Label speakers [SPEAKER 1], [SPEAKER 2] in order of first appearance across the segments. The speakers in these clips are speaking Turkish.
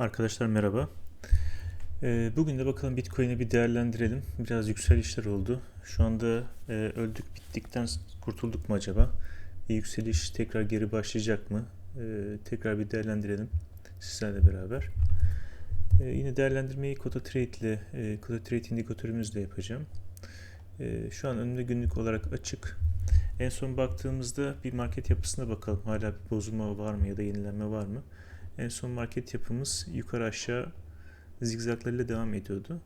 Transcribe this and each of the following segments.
[SPEAKER 1] Arkadaşlar merhaba. Ee, Bugün de bakalım Bitcoin'i bir değerlendirelim. Biraz yükselişler oldu. Şu anda e, öldük bittikten kurtulduk mu acaba? Yükseliş tekrar geri başlayacak mı? Ee, Tekrar bir değerlendirelim sizlerle beraber. Ee, Yine değerlendirmeyi Kota Trade ile, e, Kota Trade indikatörümüzle yapacağım. Şu an önümde günlük olarak açık. En son baktığımızda bir market yapısına bakalım. Hala bir bozulma var mı ya da yenilenme var mı? En son market yapımız yukarı aşağı zigzaglarıyla devam ediyordu.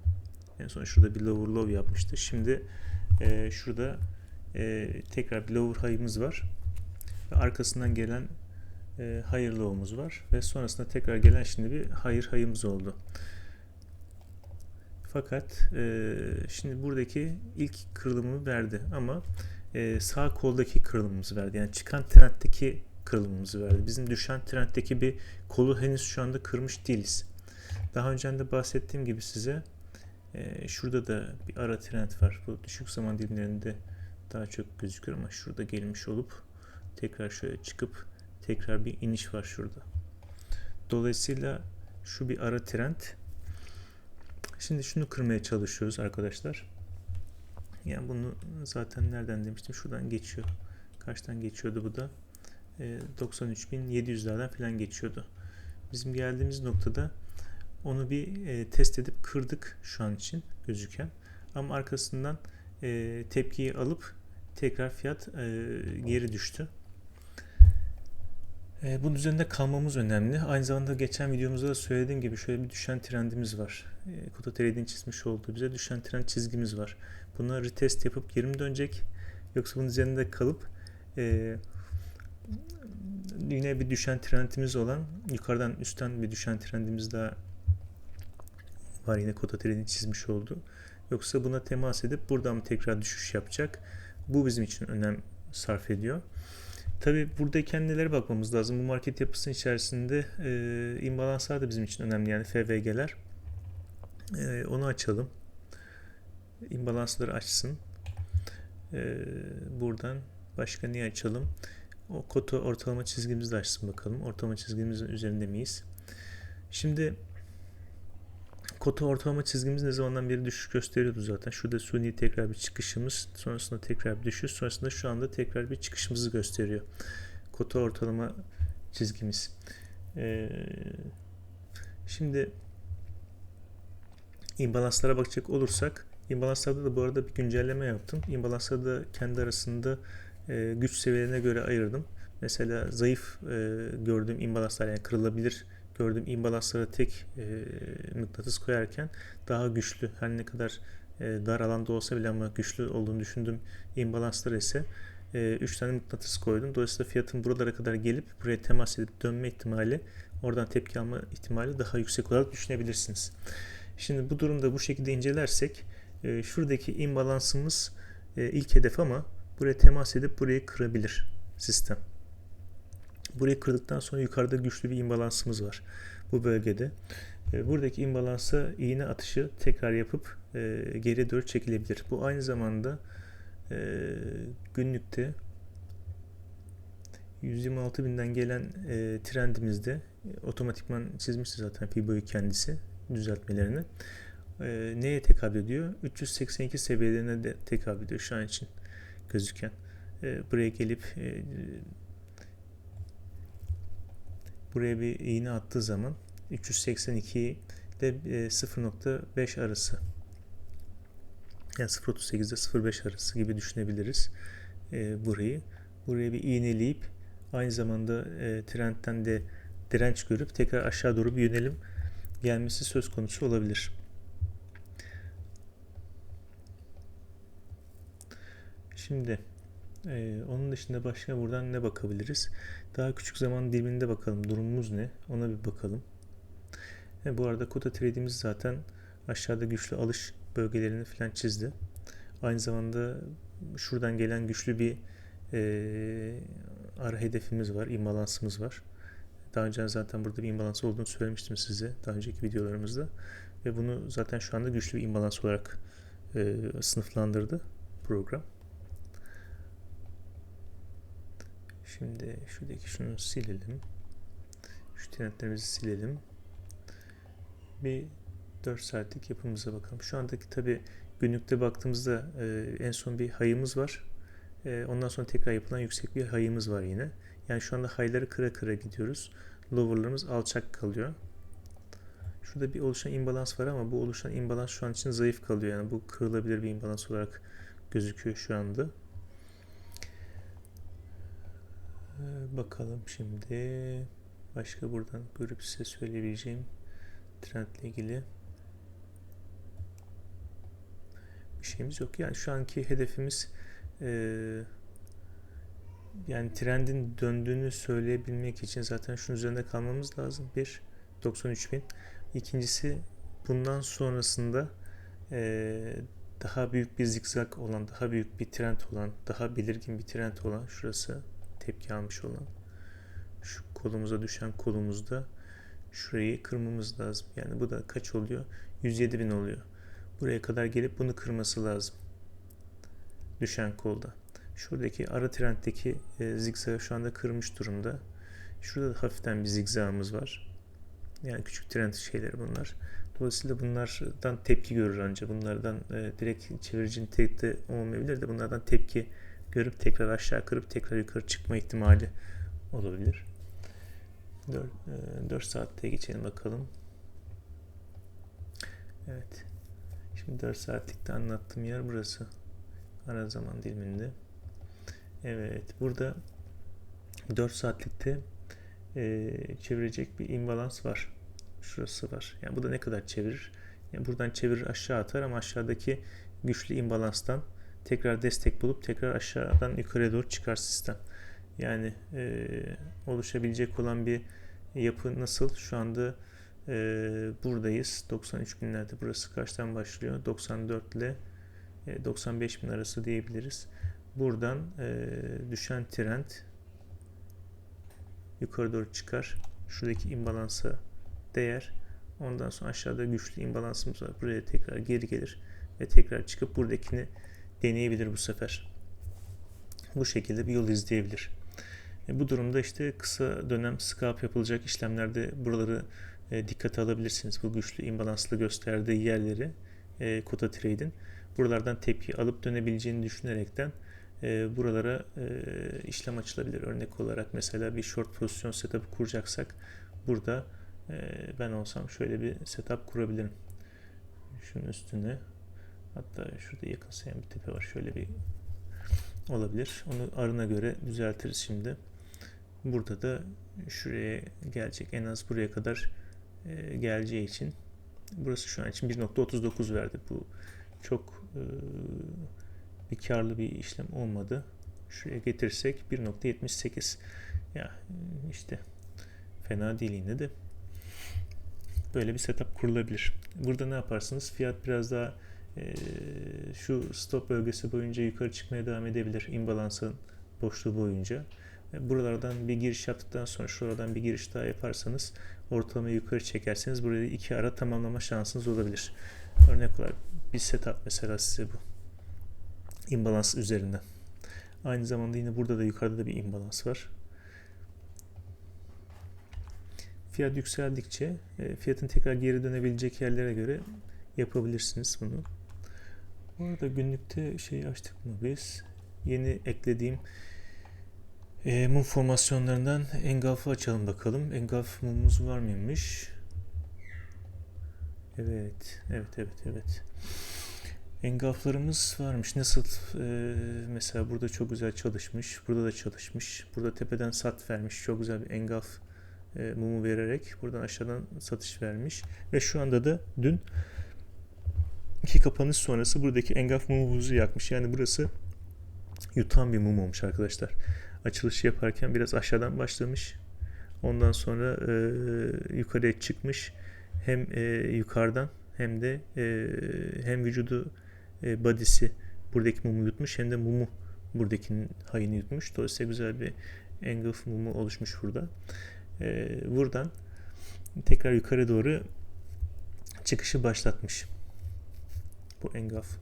[SPEAKER 1] En son şurada bir lower low yapmıştı. Şimdi e, şurada e, tekrar bir lower high'ımız var. Ve arkasından gelen e, higher low'umuz var. Ve sonrasında tekrar gelen şimdi bir higher high'ımız oldu. Fakat e, şimdi buradaki ilk kırılımı verdi ama e, sağ koldaki kırılımımızı verdi. Yani çıkan trenddeki kırılımımızı verdi. Bizim düşen trenddeki bir kolu henüz şu anda kırmış değiliz. Daha önce de bahsettiğim gibi size e, şurada da bir ara trend var. Bu düşük zaman dilimlerinde daha çok gözüküyor ama şurada gelmiş olup tekrar şöyle çıkıp tekrar bir iniş var şurada. Dolayısıyla şu bir ara trend. Şimdi şunu kırmaya çalışıyoruz arkadaşlar. Yani bunu zaten nereden demiştim? Şuradan geçiyor. Kaçtan geçiyordu bu da? E, 93.700'lerden falan geçiyordu. Bizim geldiğimiz noktada onu bir e, test edip kırdık şu an için gözüken. Ama arkasından e, tepkiyi alıp tekrar fiyat e, geri düştü. E, bunun üzerinde kalmamız önemli. Aynı zamanda geçen videomuzda da söylediğim gibi şöyle bir düşen trendimiz var. E, Kota Trade'in çizmiş olduğu bize düşen trend çizgimiz var. Buna retest yapıp geri mi dönecek? Yoksa bunun üzerinde kalıp e, yine bir düşen trendimiz olan yukarıdan üstten bir düşen trendimiz daha var yine Kota Trade'in çizmiş olduğu. Yoksa buna temas edip buradan mı tekrar düşüş yapacak? Bu bizim için önem sarf ediyor. Tabi buradayken nelere bakmamız lazım? Bu market yapısının içerisinde e, imbalanslar da bizim için önemli. Yani FVG'ler. E, onu açalım. İmbalansları açsın. E, buradan başka niye açalım? O kotu ortalama çizgimizi de açsın bakalım. Ortalama çizgimizin üzerinde miyiz? Şimdi kotu ortalama çizgimiz ne zamandan beri düşüş gösteriyordu zaten. Şurada suni tekrar bir çıkışımız, sonrasında tekrar bir düşüş, sonrasında şu anda tekrar bir çıkışımızı gösteriyor. Kotu ortalama çizgimiz. Ee, şimdi imbalanslara bakacak olursak, imbalanslarda da bu arada bir güncelleme yaptım. İmbalansları da kendi arasında e, güç seviyelerine göre ayırdım. Mesela zayıf e, gördüğüm imbalanslar yani kırılabilir gördüğüm imbalanslara tek e, mıknatıs koyarken daha güçlü her ne kadar e, dar alanda olsa bile ama güçlü olduğunu düşündüğüm imbalanslara ise 3 e, tane mıknatıs koydum. Dolayısıyla fiyatın buralara kadar gelip buraya temas edip dönme ihtimali oradan tepki alma ihtimali daha yüksek olarak düşünebilirsiniz. Şimdi bu durumda bu şekilde incelersek e, şuradaki imbalansımız e, ilk hedef ama buraya temas edip burayı kırabilir sistem. Burayı kırdıktan sonra yukarıda güçlü bir imbalansımız var bu bölgede. E, buradaki imbalansa iğne atışı tekrar yapıp e, geri doğru çekilebilir. Bu aynı zamanda e, günlükte 126 binden gelen e, trendimizde otomatikman çizmişti zaten Fibo'yu kendisi düzeltmelerini. Neye tekabül ediyor? 382 seviyelerine de tekabül ediyor şu an için gözüken. E, buraya gelip e, buraya bir iğne attığı zaman 382 ile 0.5 arası yani 0.38 ile 0.5 arası gibi düşünebiliriz e, burayı. Buraya bir iğneleyip aynı zamanda e, trendten de direnç görüp tekrar aşağı doğru bir yönelim gelmesi söz konusu olabilir. Şimdi ee, onun dışında başka buradan ne bakabiliriz? Daha küçük zaman diliminde bakalım. Durumumuz ne? Ona bir bakalım. E, bu arada kota trade'imiz zaten aşağıda güçlü alış bölgelerini falan çizdi. Aynı zamanda şuradan gelen güçlü bir e, ara hedefimiz var, imbalansımız var. Daha önce zaten burada bir imbalans olduğunu söylemiştim size daha önceki videolarımızda. Ve bunu zaten şu anda güçlü bir imbalans olarak e, sınıflandırdı program. Şimdi şuradaki şunu silelim. Şu trendlerimizi silelim. bir 4 saatlik yapımıza bakalım. Şu andaki tabi günlükte baktığımızda e, en son bir hayımız var. E, ondan sonra tekrar yapılan yüksek bir hayımız var yine. Yani şu anda hayları kıra kıra gidiyoruz. Lower'larımız alçak kalıyor. Şurada bir oluşan imbalans var ama bu oluşan imbalans şu an için zayıf kalıyor. Yani bu kırılabilir bir imbalans olarak gözüküyor şu anda. Ee, bakalım şimdi başka buradan görüp size söyleyebileceğim trendle ilgili bir şeyimiz yok. Yani şu anki hedefimiz e, yani trendin döndüğünü söyleyebilmek için zaten şunun üzerinde kalmamız lazım. Bir 93 bin. İkincisi bundan sonrasında e, daha büyük bir zikzak olan, daha büyük bir trend olan, daha belirgin bir trend olan şurası tepki almış olan şu kolumuza düşen kolumuzda şurayı kırmamız lazım. Yani bu da kaç oluyor? 107 bin oluyor. Buraya kadar gelip bunu kırması lazım. Düşen kolda. Şuradaki ara trenddeki e, zigzagı şu anda kırmış durumda. Şurada da hafiften bir zigzagımız var. Yani küçük trend şeyleri bunlar. Dolayısıyla bunlardan tepki görür ancak. Bunlardan e, direkt çevirici nitelikte olmayabilir de bunlardan tepki görüp tekrar aşağı kırıp tekrar yukarı çıkma ihtimali olabilir. 4, e, 4 saatte geçelim bakalım. Evet. Şimdi 4 saatlikte anlattığım yer burası. Ara zaman diliminde. Evet. Burada 4 saatlikte e, çevirecek bir imbalans var. Şurası var. Yani bu da ne kadar çevirir? Yani buradan çevirir aşağı atar ama aşağıdaki güçlü imbalanstan tekrar destek bulup tekrar aşağıdan yukarıya doğru çıkar sistem. Yani e, oluşabilecek olan bir yapı nasıl? Şu anda e, buradayız. 93 binlerde burası kaçtan başlıyor? 94 ile e, 95 bin arası diyebiliriz. Buradan e, düşen trend yukarı doğru çıkar. Şuradaki imbalansa değer. Ondan sonra aşağıda güçlü imbalansımız var. Buraya tekrar geri gelir ve tekrar çıkıp buradakini deneyebilir bu sefer. Bu şekilde bir yol izleyebilir. E, bu durumda işte kısa dönem scalp yapılacak işlemlerde buraları e, dikkate alabilirsiniz. Bu güçlü imbalanslı gösterdiği yerleri e, kota trade'in buralardan tepki alıp dönebileceğini düşünerekten e, buralara e, işlem açılabilir. Örnek olarak mesela bir short pozisyon setup kuracaksak burada e, ben olsam şöyle bir setup kurabilirim. Şunun üstüne hatta şurada yakın sayan bir tepe var. Şöyle bir olabilir. Onu arına göre düzeltiriz şimdi. Burada da şuraya gelecek. En az buraya kadar e, geleceği için burası şu an için 1.39 verdi. Bu çok e, bir karlı bir işlem olmadı. Şuraya getirsek 1.78 ya işte fena değil yine de böyle bir setup kurulabilir. Burada ne yaparsınız? Fiyat biraz daha şu stop bölgesi boyunca yukarı çıkmaya devam edebilir. imbalansın boşluğu boyunca. E, buralardan bir giriş yaptıktan sonra şuradan bir giriş daha yaparsanız ortalamayı yukarı çekerseniz burayı iki ara tamamlama şansınız olabilir. Örnek olarak bir setup mesela size bu. imbalans üzerinden. Aynı zamanda yine burada da yukarıda da bir imbalans var. Fiyat yükseldikçe e, fiyatın tekrar geri dönebilecek yerlere göre yapabilirsiniz bunu. Bu arada günlükte şey açtık mı biz? Yeni eklediğim e, mum formasyonlarından engulf'ı açalım bakalım. Engulf mumumuz var mıymış? Evet, evet, evet, evet. Engulf'larımız varmış. Nasıl? E, mesela burada çok güzel çalışmış. Burada da çalışmış. Burada tepeden sat vermiş. Çok güzel bir engulf e, mumu vererek buradan aşağıdan satış vermiş. Ve şu anda da dün iki kapanış sonrası buradaki engulf mumumuzu yakmış. Yani burası yutan bir mum olmuş arkadaşlar açılışı yaparken biraz aşağıdan başlamış. Ondan sonra e, yukarıya çıkmış. Hem e, yukarıdan hem de e, hem vücudu e, body'si buradaki mumu yutmuş hem de mumu buradakinin hayını yutmuş. Dolayısıyla güzel bir engulf mumu oluşmuş burada. E, buradan tekrar yukarı doğru çıkışı başlatmış. Bu engulf.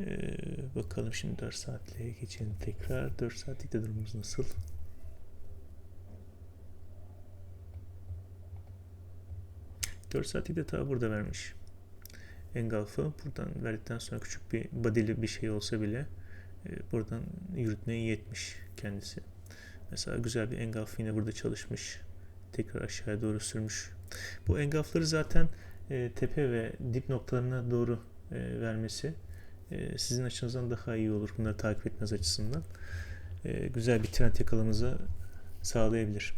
[SPEAKER 1] Ee, bakalım şimdi 4 saatliğe geçelim tekrar. 4 saatlikte durumumuz nasıl? 4 saatlik de ta burada vermiş. Engulf'ı buradan verdikten sonra küçük bir body'li bir şey olsa bile e, buradan yürütmeye yetmiş kendisi. Mesela güzel bir engulf yine burada çalışmış. Tekrar aşağıya doğru sürmüş. Bu engulf'ları zaten e, tepe ve dip noktalarına doğru e, vermesi e, sizin açınızdan daha iyi olur bunları takip etmeniz açısından. E, güzel bir trend yakalamamızı sağlayabilir.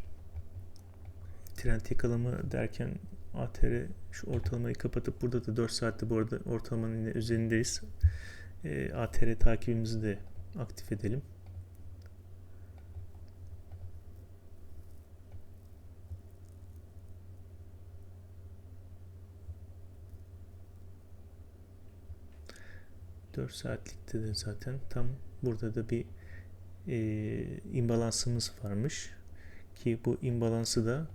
[SPEAKER 1] Trend yakalama derken ATR şu ortalamayı kapatıp burada da 4 saatte bu arada ortalamanın üzerindeyiz. E, ATR takibimizi de aktif edelim. Dört saatlikte de zaten tam burada da bir e, imbalansımız varmış ki bu imbalansı da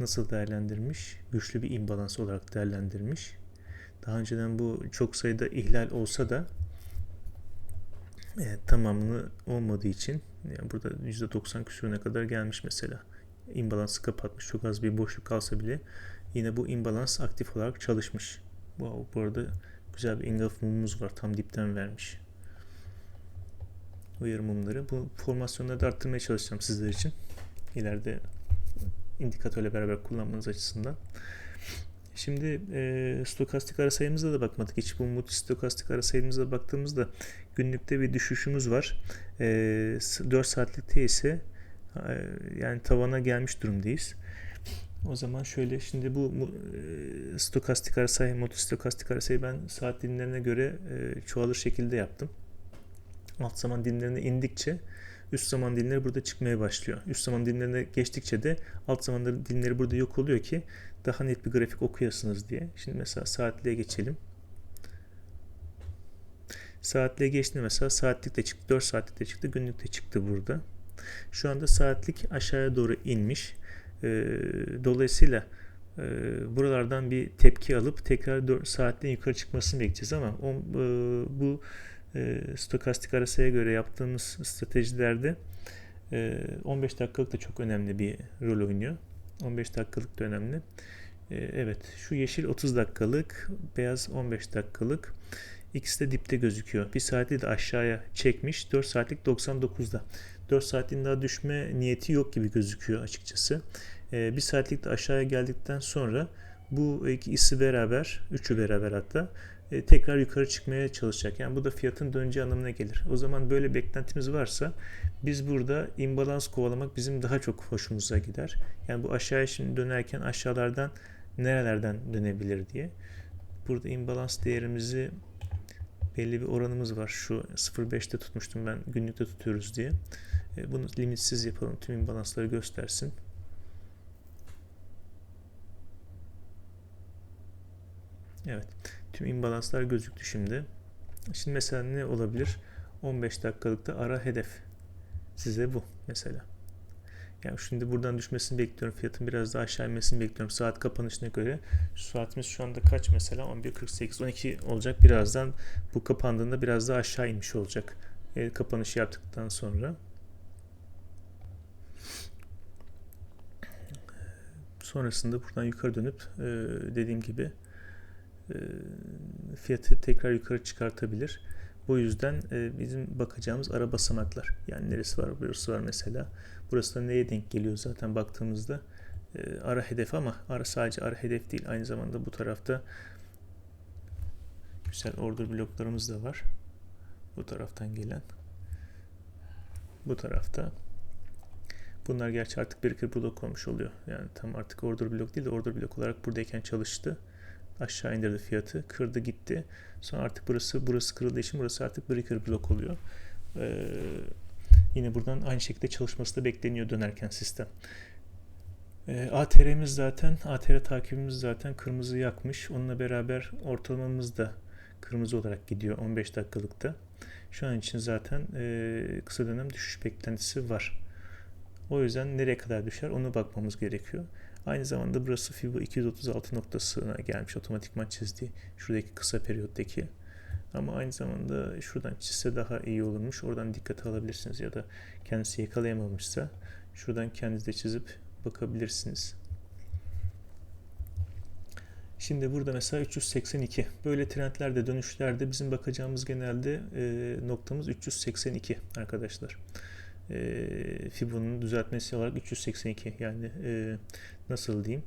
[SPEAKER 1] nasıl değerlendirmiş? Güçlü bir imbalans olarak değerlendirmiş. Daha önceden bu çok sayıda ihlal olsa da e, tamamını olmadığı için yani burada %90 küsuruna kadar gelmiş mesela. İmbalansı kapatmış. Çok az bir boşluk kalsa bile yine bu imbalans aktif olarak çalışmış. Wow, bu arada güzel bir engulf mumumuz var. Tam dipten vermiş. Uyarı mumları. Bu formasyonları da arttırmaya çalışacağım sizler için. İleride indikatörle beraber kullanmanız açısından. Şimdi e, stokastik ara sayımıza da bakmadık. Hiç bu multi stokastik ara sayımıza baktığımızda günlükte bir düşüşümüz var. E, 4 saatlikte ise e, yani tavana gelmiş durumdayız. O zaman şöyle şimdi bu e, stokastik ara sayı, multi stokastik ara sayı ben saat dilimlerine göre e, çoğalır şekilde yaptım. Alt zaman dilimlerine indikçe üst zaman dilimleri burada çıkmaya başlıyor. Üst zaman dilimlerine geçtikçe de alt zaman dilimleri burada yok oluyor ki daha net bir grafik okuyasınız diye. Şimdi mesela saatliğe geçelim. Saatliğe geçti mesela saatlik de çıktı, 4 saatlik de çıktı, günlük de çıktı burada. Şu anda saatlik aşağıya doğru inmiş. Ee, dolayısıyla e, buralardan bir tepki alıp tekrar 4 saatliğin yukarı çıkmasını bekleyeceğiz ama o, e, bu e, stokastik arasaya göre yaptığımız stratejilerde e, 15 dakikalık da çok önemli bir rol oynuyor. 15 dakikalık da önemli. E, evet şu yeşil 30 dakikalık, beyaz 15 dakikalık. İkisi de dipte gözüküyor. Bir saatli de aşağıya çekmiş. 4 saatlik 99'da. 4 saatin daha düşme niyeti yok gibi gözüküyor açıkçası. E, bir saatlik de aşağıya geldikten sonra bu ikisi beraber, üçü beraber hatta e, tekrar yukarı çıkmaya çalışacak. Yani bu da fiyatın döneceği anlamına gelir. O zaman böyle beklentimiz varsa biz burada imbalans kovalamak bizim daha çok hoşumuza gider. Yani bu aşağıya şimdi dönerken aşağılardan nerelerden dönebilir diye. Burada imbalans değerimizi belli bir oranımız var. Şu 0.5'te tutmuştum ben günlükte tutuyoruz diye. E, bunu limitsiz yapalım. Tüm imbalansları göstersin. Evet. Tüm imbalanslar gözüktü şimdi. Şimdi mesela ne olabilir? 15 dakikalıkta ara hedef. Size bu mesela. Yani şimdi buradan düşmesini bekliyorum. Fiyatın biraz daha aşağı inmesini bekliyorum. Saat kapanışına göre. Şu saatimiz şu anda kaç mesela? 11.48, 12 olacak. Birazdan bu kapandığında biraz daha aşağı inmiş olacak. E, kapanışı yaptıktan sonra. Sonrasında buradan yukarı dönüp e, dediğim gibi fiyatı tekrar yukarı çıkartabilir. Bu yüzden e, bizim bakacağımız ara basamaklar. Yani neresi var? Burası var mesela. Burası da neye denk geliyor zaten baktığımızda e, ara hedef ama ara sadece ara hedef değil. Aynı zamanda bu tarafta güzel order bloklarımız da var. Bu taraftan gelen. Bu tarafta. Bunlar gerçi artık bir blok olmuş oluyor. Yani tam artık order blok değil de order blok olarak buradayken çalıştı aşağı indirdi fiyatı. Kırdı gitti. Sonra artık burası burası kırıldığı için burası artık breaker blok oluyor. Ee, yine buradan aynı şekilde çalışması da bekleniyor dönerken sistem. Ee, ATR'miz zaten, ATR takibimiz zaten kırmızı yakmış. Onunla beraber ortalamamız da kırmızı olarak gidiyor 15 dakikalıkta. Şu an için zaten e, kısa dönem düşüş beklentisi var. O yüzden nereye kadar düşer onu bakmamız gerekiyor. Aynı zamanda burası FIBO 236 noktasına gelmiş otomatikman çizdiği şuradaki kısa periyottaki. Ama aynı zamanda şuradan çizse daha iyi olurmuş. Oradan dikkate alabilirsiniz ya da kendisi yakalayamamışsa şuradan kendiniz de çizip bakabilirsiniz. Şimdi burada mesela 382. Böyle trendlerde, dönüşlerde bizim bakacağımız genelde e, noktamız 382 arkadaşlar. E, Fibon'un düzeltmesi olarak 382. Yani e, nasıl diyeyim?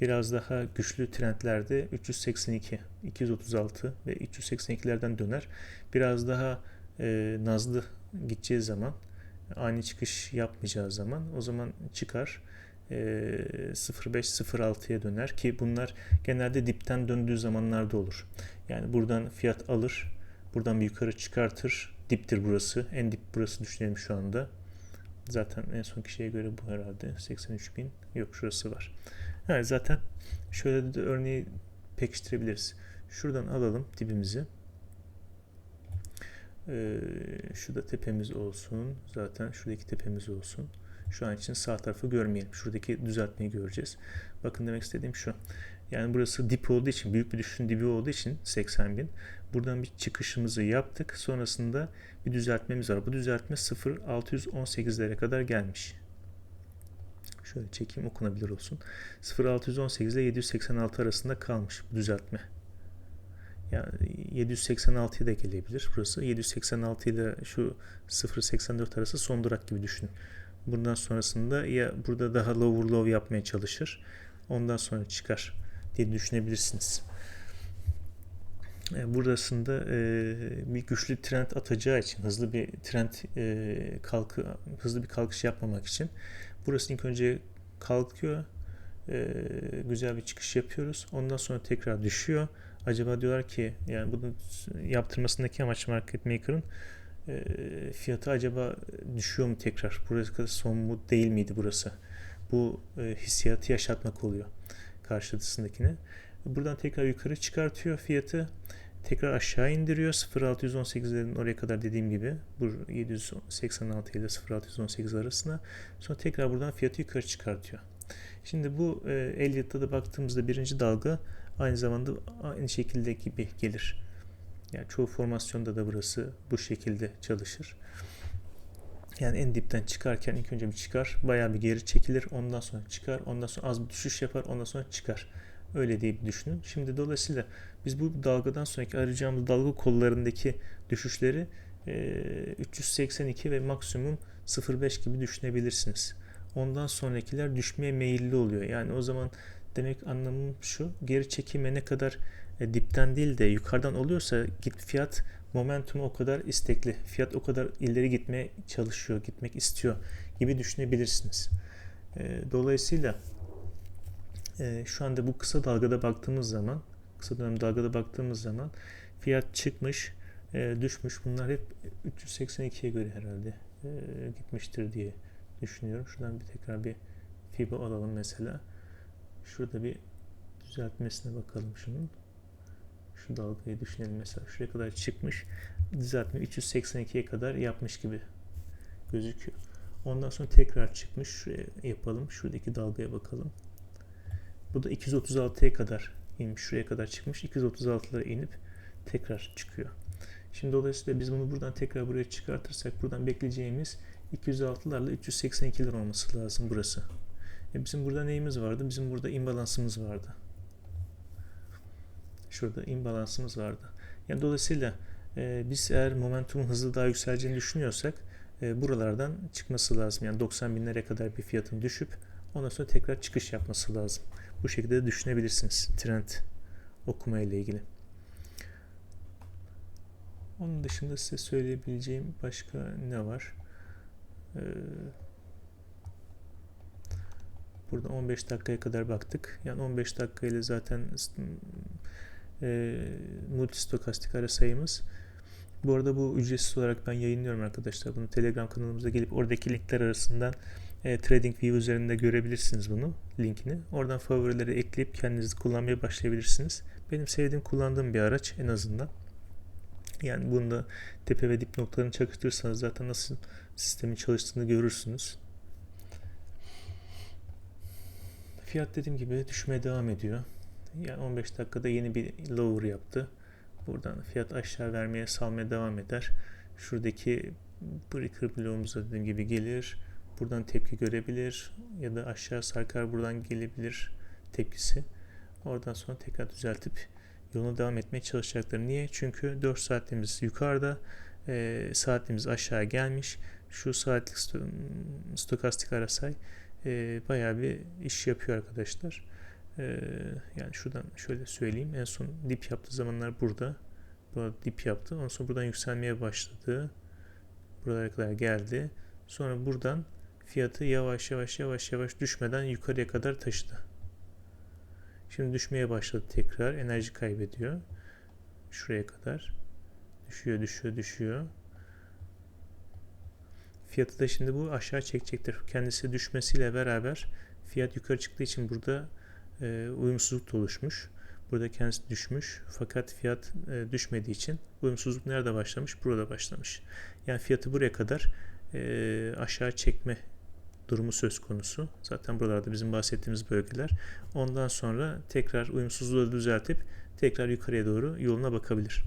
[SPEAKER 1] Biraz daha güçlü trendlerde 382, 236 ve 382'lerden döner. Biraz daha e, nazlı gideceği zaman ani çıkış yapmayacağı zaman o zaman çıkar 0.5-0.6'ya döner ki bunlar genelde dipten döndüğü zamanlarda olur. Yani buradan fiyat alır, buradan bir yukarı çıkartır. Diptir burası. En dip burası düşünelim şu anda. Zaten en son kişiye göre bu herhalde 83.000 yok şurası var. Evet zaten şöyle de örneği pekiştirebiliriz. Şuradan alalım dibimizi. Ee, şurada tepemiz olsun. Zaten şuradaki tepemiz olsun. Şu an için sağ tarafı görmeyelim. Şuradaki düzeltmeyi göreceğiz. Bakın demek istediğim şu. Yani burası dip olduğu için, büyük bir düşüşün dibi olduğu için 80 bin. Buradan bir çıkışımızı yaptık. Sonrasında bir düzeltmemiz var. Bu düzeltme 0.618'lere kadar gelmiş. Şöyle çekeyim okunabilir olsun. 0.618 ile 786 arasında kalmış bu düzeltme. Yani 786'ya da gelebilir burası. 786 ile şu 0.84 arası son durak gibi düşünün. Bundan sonrasında ya burada daha lower low yapmaya çalışır. Ondan sonra çıkar diye düşünebilirsiniz. E, burasında e, bir güçlü trend atacağı için hızlı bir trend e, kalkı hızlı bir kalkış yapmamak için burası ilk önce kalkıyor güzel bir çıkış yapıyoruz ondan sonra tekrar düşüyor acaba diyorlar ki yani bunu yaptırmasındaki amaç market maker'ın fiyatı acaba düşüyor mu tekrar? Burası son mu değil miydi burası? Bu hissiyatı yaşatmak oluyor karşısındakine. Buradan tekrar yukarı çıkartıyor fiyatı. Tekrar aşağı indiriyor. 0.618'lerin oraya kadar dediğim gibi bu 786 ile 0.618 arasında. Sonra tekrar buradan fiyatı yukarı çıkartıyor. Şimdi bu e, Elliot'ta da baktığımızda birinci dalga aynı zamanda aynı şekilde gibi gelir. Yani çoğu formasyonda da burası bu şekilde çalışır. Yani en dipten çıkarken ilk önce bir çıkar, bayağı bir geri çekilir, ondan sonra çıkar, ondan sonra az bir düşüş yapar, ondan sonra çıkar. Öyle diye düşünün. Şimdi dolayısıyla biz bu dalgadan sonraki arayacağımız dalga kollarındaki düşüşleri e, 382 ve maksimum 0.5 gibi düşünebilirsiniz. Ondan sonrakiler düşmeye meyilli oluyor. Yani o zaman demek anlamım şu geri çekime ne kadar e, dipten değil de yukarıdan oluyorsa git fiyat momentumu o kadar istekli. Fiyat o kadar ileri gitmeye çalışıyor, gitmek istiyor gibi düşünebilirsiniz. Dolayısıyla şu anda bu kısa dalgada baktığımız zaman, kısa dönem dalgada baktığımız zaman fiyat çıkmış, düşmüş. Bunlar hep 382'ye göre herhalde gitmiştir diye düşünüyorum. Şuradan bir tekrar bir FIBO alalım mesela. Şurada bir düzeltmesine bakalım şunun şu dalgayı düşünelim mesela şuraya kadar çıkmış düzeltme 382'ye kadar yapmış gibi gözüküyor. Ondan sonra tekrar çıkmış. Şuraya yapalım. Şuradaki dalgaya bakalım. Bu da 236'ya kadar inmiş. Şuraya kadar çıkmış. 236'lara inip tekrar çıkıyor. Şimdi dolayısıyla biz bunu buradan tekrar buraya çıkartırsak buradan bekleyeceğimiz 206'larla 382'ler olması lazım burası. E bizim burada neyimiz vardı? Bizim burada imbalansımız vardı. Şurada imbalansımız vardı. Yani dolayısıyla e, biz eğer momentumun hızlı daha yükseleceğini düşünüyorsak e, buralardan çıkması lazım. Yani 90 binlere kadar bir fiyatın düşüp ondan sonra tekrar çıkış yapması lazım. Bu şekilde de düşünebilirsiniz trend okuma ile ilgili. Onun dışında size söyleyebileceğim başka ne var? Ee, burada 15 dakikaya kadar baktık. Yani 15 dakika ile zaten e, multistokastik ara sayımız. Bu arada bu ücretsiz olarak ben yayınlıyorum arkadaşlar. Bunu Telegram kanalımıza gelip oradaki linkler arasından e, TradingView üzerinde görebilirsiniz bunu linkini. Oradan favorileri ekleyip kendiniz kullanmaya başlayabilirsiniz. Benim sevdiğim kullandığım bir araç en azından. Yani bunda tepe ve dip noktalarını çakıştırırsanız zaten nasıl sistemin çalıştığını görürsünüz. Fiyat dediğim gibi düşmeye devam ediyor. Yani 15 dakikada yeni bir lower yaptı. Buradan fiyat aşağı vermeye salmaya devam eder. Şuradaki breaker bloğumuza dediğim gibi gelir. Buradan tepki görebilir ya da aşağı sarkar buradan gelebilir tepkisi. Oradan sonra tekrar düzeltip yoluna devam etmeye çalışacaklar. Niye? Çünkü 4 saatimiz yukarıda, e, saatimiz aşağı gelmiş. Şu saatlik sto- stokastik arasay e, bayağı bir iş yapıyor arkadaşlar. E, yani şuradan şöyle söyleyeyim. En son dip yaptığı zamanlar burada. Burada dip yaptı. Ondan sonra buradan yükselmeye başladı. Buralara kadar geldi. Sonra buradan fiyatı yavaş yavaş yavaş yavaş düşmeden yukarıya kadar taşıdı. Şimdi düşmeye başladı tekrar. Enerji kaybediyor. Şuraya kadar. Düşüyor, düşüyor, düşüyor. Fiyatı da şimdi bu aşağı çekecektir. Kendisi düşmesiyle beraber fiyat yukarı çıktığı için burada e, uyumsuzluk oluşmuş. Burada kendisi düşmüş. Fakat fiyat e, düşmediği için uyumsuzluk nerede başlamış? Burada başlamış. Yani fiyatı buraya kadar e, aşağı çekme durumu söz konusu. Zaten buralarda bizim bahsettiğimiz bölgeler. Ondan sonra tekrar uyumsuzluğu düzeltip tekrar yukarıya doğru yoluna bakabilir.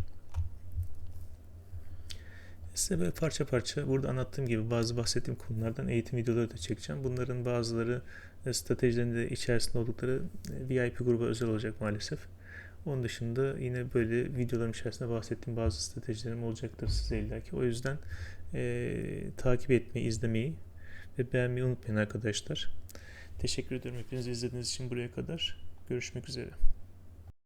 [SPEAKER 1] Size böyle parça parça burada anlattığım gibi bazı bahsettiğim konulardan eğitim videoları da çekeceğim. Bunların bazıları e, stratejilerinde içerisinde oldukları e, VIP gruba özel olacak maalesef. Onun dışında yine böyle videolarım içerisinde bahsettiğim bazı stratejilerim olacaktır size illaki. O yüzden e, takip etmeyi, izlemeyi ve beğenmeyi unutmayın arkadaşlar. Teşekkür ederim hepiniz izlediğiniz için buraya kadar. Görüşmek üzere.